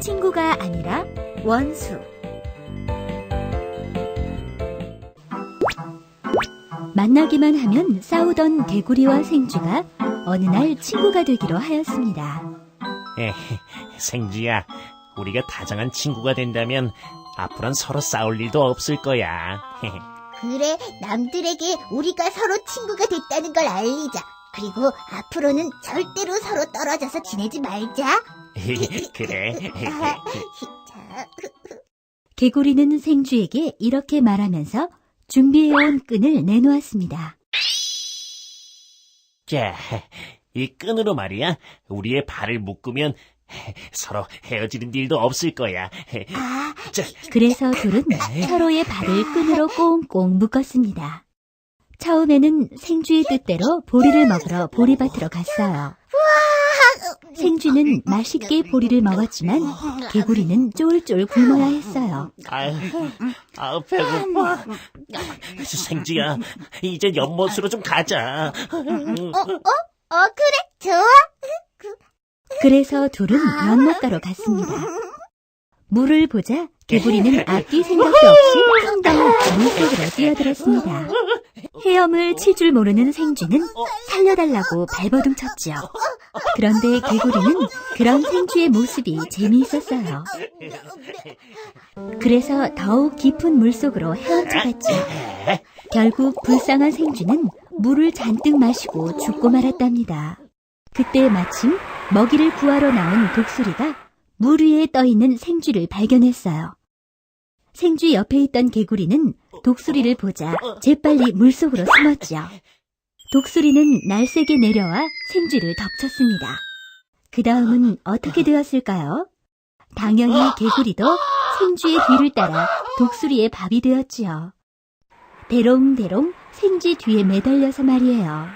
친구가 아니라 원수. 만나기만 하면 싸우던 개구리와 생쥐가 어느 날 친구가 되기로 하였습니다. 에, 생쥐야, 우리가 다정한 친구가 된다면 앞으로는 서로 싸울 일도 없을 거야. 그래, 남들에게 우리가 서로 친구가 됐다는 걸 알리자. 그리고 앞으로는 절대로 서로 떨어져서 지내지 말자. 그래. 자, 개구리는 생쥐에게 이렇게 말하면서 준비해온 끈을 내놓았습니다. 자, 이 끈으로 말이야, 우리의 발을 묶으면 서로 헤어지는 일도 없을 거야. 아, 자, 그래서 둘은 서로의 발을 끈으로 꽁꽁 묶었습니다. 처음에는 생쥐의 뜻대로 보리를 먹으러 보리밭으로 갔어요. 생쥐는 맛있게 보리를 먹었지만 개구리는 쫄쫄 굶어야 했어요. 아유, 아우, 배고파. 생쥐야, 이제 연못으로 좀 가자. 어, 그래, 좋아. 그래서 둘은 연못가로 갔습니다. 물을 보자 개구리는 앞뒤 생각도 없이 황당한 물속으로 뛰어들었습니다. 헤엄을 칠 줄 모르는 생쥐는 살려달라고 발버둥 쳤지요. 그런데 개구리는 그런 생쥐의 모습이 재미있었어요. 그래서 더욱 깊은 물속으로 헤엄쳐갔지요. 결국 불쌍한 생쥐는 물을 잔뜩 마시고 죽고 말았답니다. 그때 마침 먹이를 구하러 나온 독수리가 물 위에 떠 있는 생쥐를 발견했어요. 생쥐 옆에 있던 개구리는 독수리를 보자 재빨리 물속으로 숨었지요. 독수리는 날쌔게 내려와 생쥐를 덮쳤습니다. 그 다음은 어떻게 되었을까요? 당연히 개구리도 생쥐의 뒤를 따라 독수리의 밥이 되었지요. 대롱대롱 생쥐 뒤에 매달려서 말이에요.